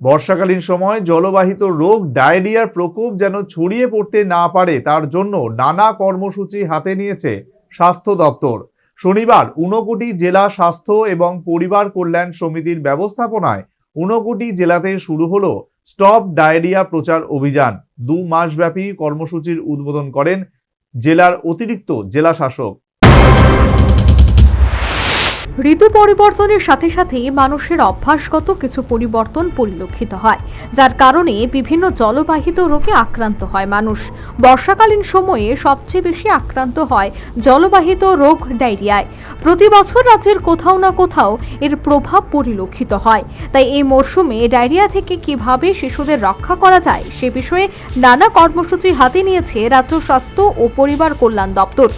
বর্ষাকালীন সময় জলবাহিত রোগ, ডায়রিয়ার প্রকোপ যেন ছড়িয়ে পড়তে না পারে, তার জন্য নানা কর্মসূচি হাতে নিয়েছে স্বাস্থ্য দপ্তর। শনিবার ঊনকোটি জেলা স্বাস্থ্য এবং পরিবার কল্যাণ সমিতির ব্যবস্থাপনায় ঊনকোটি জেলাতে শুরু হলো স্টপ ডায়রিয়া প্রচার অভিযান। দু মাসব্যাপী কর্মসূচির উদ্বোধন করেন জেলার অতিরিক্ত জেলা শাসক। ঋতু পরিবর্তনের সাথে সাথে মানুষের অভ্যাসগত কিছু পরিবর্তন পরিলক্ষিত হয়, যার কারণে বিভিন্ন জলবাহিত রোগে আক্রান্ত হয় মানুষ। বর্ষাকালীন সময়ে সবচেয়ে বেশি আক্রান্ত হয় জলবাহিত রোগ ডায়রিয়ায়। প্রতি বছর রাজ্যের কোথাও না কোথাও এর প্রভাব পরিলক্ষিত হয়। তাই এই মরশুমে ডায়রিয়া থেকে কীভাবে শিশুদের রক্ষা করা যায় সে বিষয়ে নানা কর্মসূচি হাতে নিয়েছে রাজ্য স্বাস্থ্য ও পরিবার কল্যাণ দপ্তর।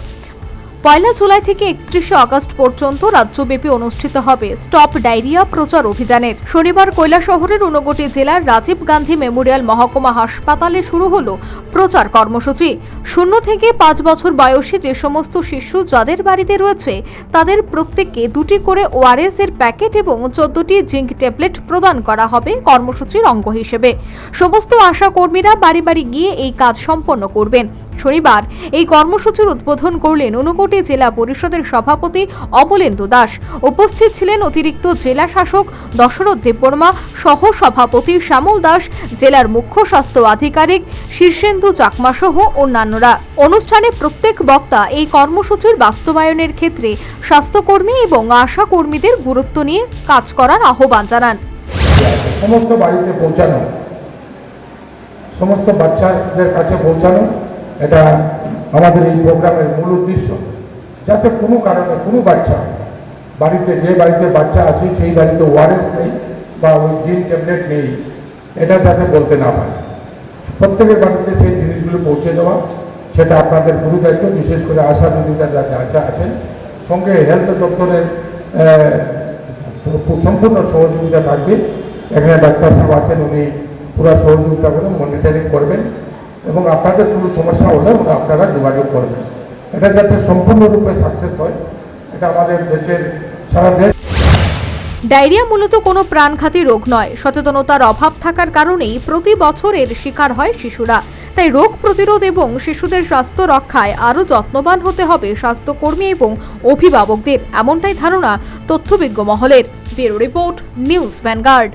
পয়লা জুলাই থেকে একত্রিশে আগস্ট পর্যন্ত রাজ্যব্যাপী অনুষ্ঠিত হবে স্টপ ডায়রিয়া প্রচার অভিযানের। শনিবার শহরের ঊনকোটি জেলার রাজীব গান্ধী মেমোরিয়াল মহকুমা হাসপাতালে শুরু হলো প্রচার কর্মসূচি। শূন্য থেকে পাঁচ বছর বয়সী যে সমস্ত শিশু যাদের বাড়িতে রয়েছে, তাদের প্রত্যেককে দুটি করে ওআরএস এর প্যাকেট এবং চোদ্দটি জিঙ্ক ট্যাবলেট প্রদান করা হবে কর্মসূচির অঙ্গ হিসেবে। সমস্ত আশা কর্মীরা বাড়ি বাড়ি গিয়ে এই কাজ সম্পন্ন করবেন। শনিবার এই কর্মসূচির উদ্বোধন করলেন ঊনকোটি জেলা পরিষদের সভাপতি অবলেন্দু দাস। উপস্থিত ছিলেন অতিরিক্ত জেলা শাসক দশরথ দেববর্মা সহ সভাপতি শ্যামল দাস, জেলার মুখ্য স্বাস্থ্য আধিকারিক শীর্ষেন্দু চাকমা সহ অন্যান্যরা। অনুষ্ঠানে প্রত্যেক বক্তা এই কর্মসূচির বাস্তবায়নের ক্ষেত্রে স্বাস্থ্যকর্মী এবং আশা কর্মীদের গুরুত্ব নিয়ে কাজ করার আহ্বান জানান। সমস্ত বাড়িতে পৌঁছানো, সমস্ত বাচ্চাদের কাছে পৌঁছানো, এটা আমাদের এই প্রোগ্রামের মূল উদ্দেশ্য। যাতে কোনো কারণে কোনো বাচ্চা বাড়িতে, যে বাড়িতে বাচ্চা আছে সেই বাড়িতে ওয়ারেস নেই বা ওই জিন ট্যাবলেট নেই, এটা যাতে বলতে না পারে। প্রত্যেকের বাড়িতে সেই জিনিসগুলো পৌঁছে দেওয়া, সেটা আপনাদের গুরু দায়িত্ব, বিশেষ করে আশা দিদিরা যারা আছে আছেন। সঙ্গে হেলথ দপ্তরের সম্পূর্ণ সহযোগিতা থাকবে। এখানে ডাক্তার সাহেব আছেন, উনি পুরো সহযোগিতা করবেন মনিটারিং করবেন। এবং আপনাদের কোনো সমস্যা হলে আপনারা যোগাযোগ করবেন। এটা যাতে সম্পূর্ণরূপে সাকসেস হয়, এটা আমাদের দেশের সারা দেশ ডায়রিয়া মূলত কোনো প্রাণঘাতী রোগ নয়। সচেতনতার অভাব থাকার কারণেই প্রতি বছর এর শিকার হয় শিশুরা। তাই রোগ প্রতিরোধ এবং শিশুদের স্বাস্থ্য রক্ষায় আরও যত্নবান হতে হবে স্বাস্থ্যকর্মী এবং অভিভাবকদের। এমনটাই ধারণা তথ্যবিজ্ঞ মহলের। Bureau report, news Vanguard.